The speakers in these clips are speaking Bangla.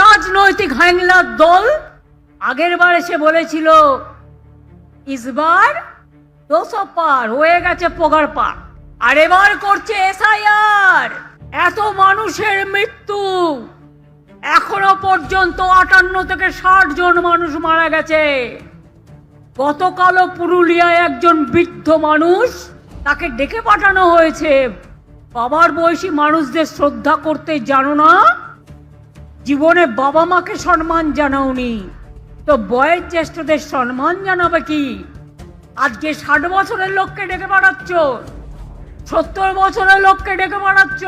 রাজনৈতিক হ্যাংলার দল। আগের বার এসে বলেছিল, ইসবার দুশো পার হয়ে গেছে পোগার পার আর এবার করছে এসআইআর। এত মানুষের মৃত্যু। এখনও পর্যন্ত আটান্ন থেকে ষাট জন মানুষ মারা গেছে। গতকালও পুরুলিয়ায় একজন বৃদ্ধ মানুষ তাকে ডেকে পাঠানো হয়েছে। বাবার বয়সী মানুষদের শ্রদ্ধা করতে জানো না? জীবনে বাবা মাকে সম্মান জানাওনি। তো বয়ের জ্যেষ্ঠদের সম্মান জানাবে কি? আজকে ষাট বছরের লোককে ডেকে পাঠাচ্ছ। সত্তর বছরের লোককে ডেকে পাঠাচ্ছ।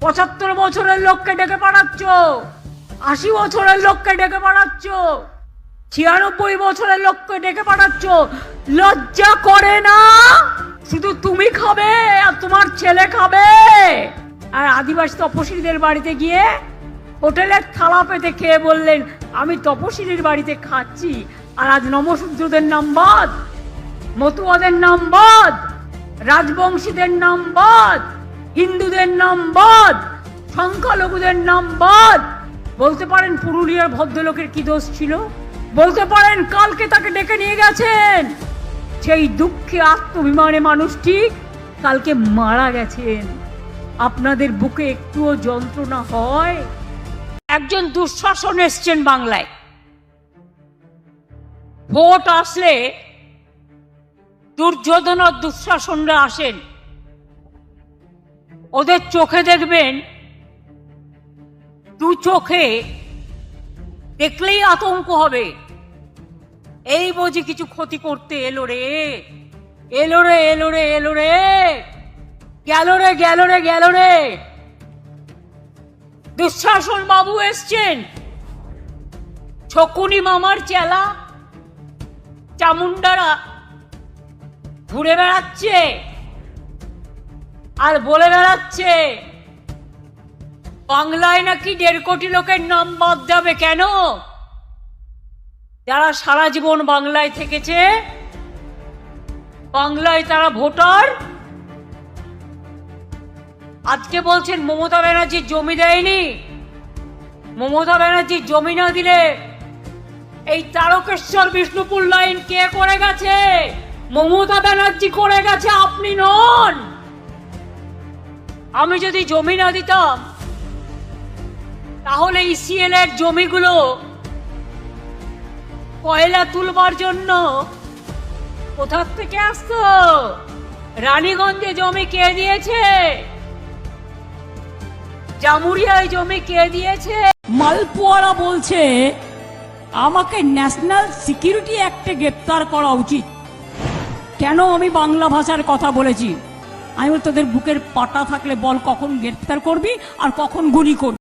পঁচাত্তর বছরের লোককে ডেকে পাঠাচ্ছ। আশি বছরের লোককে ডেকে পাঠাচ্ছ। ছিয়ানব্বই বছরের লোককে ডেকে পাঠাচ্ছ। লজ্জা করে না? শুধু তুমি খাবে আর তোমার ছেলে খাবে। আর আদিবাসী তপশিলীদের বাড়িতে গিয়ে হোটেলের থালা পেতে খেয়ে বললেন, আমি তপশিলীর বাড়িতে খাচ্ছি, আর আজ নমশূদ্রদের নাম বাদ, মতুয়াদের নাম বাদ, রাজবংশীদের নাম বাদ, হিন্দুদের নাম বাদ, সংখ্যালঘুদের নাম বাদ। বলতে পারেন পুরুলিয়ার ভদ্রলোকের কি দোষ ছিল? বলতে পারেন কালকে তাকে ডেকে নিয়ে গেছেন। সেই দুঃখে আত্মবিমানে মানুষটি কালকে মারা গেছেন। আপনাদের বুকে একটুও যন্ত্রণা হয়? একজন দুঃশাসন এসছেন বাংলায়। ভোট আসলে দুর্যোধন দুঃশাসনরা আসেন। ওদের চোখে দেখবেন, দু চোখে দেখলেই আতঙ্ক হবে। এই বুঝি কিছু ক্ষতি করতে এলো রে এলো রে এলো রে এলো রে, গেল রে গেল রে গেল রে। দুঃশাসন বাবু এসছেন। ছকুনি মামার চেলা চামুন্ডারা ঘুরে বেড়াচ্ছে আর বলে বেড়াচ্ছে, বাংলায় নাকি দেড় কোটি লোকের নাম বাদ যাবে কেন? যারা সারা জীবন বাংলায় থেকেছে, বাংলায় তারা ভোটার আজকে বলছেন মমতা ব্যানার্জি জমি দেয়নি। মমতা ব্যানার্জি জমি না দিলে এই তারকেশ্বর বিষ্ণুপুর লাইন কে করে গেছে? মমতা ব্যানার্জি করে গেছে, আপনি নন। আমি যদি জমি না দিতাম, তাহলে ইসিএল এর জমিগুলো কয়লা তুলবার জন্য কোথার থেকে আসতো? রানীগঞ্জে জমি কে দিয়েছে? জামুরিয়ায় জমি কে দিয়েছে? মালপোয়ারা বলছে, আমাকে ন্যাশনাল সিকিউরিটি অ্যাক্টে গ্রেপ্তার করা উচিত। কেন আমি বাংলা ভাষার কথা বলেছি? আমি তোদের বুকের পাটা থাকলে বল কখন গ্রেপ্তার করবি আর কখন গুলি করবি?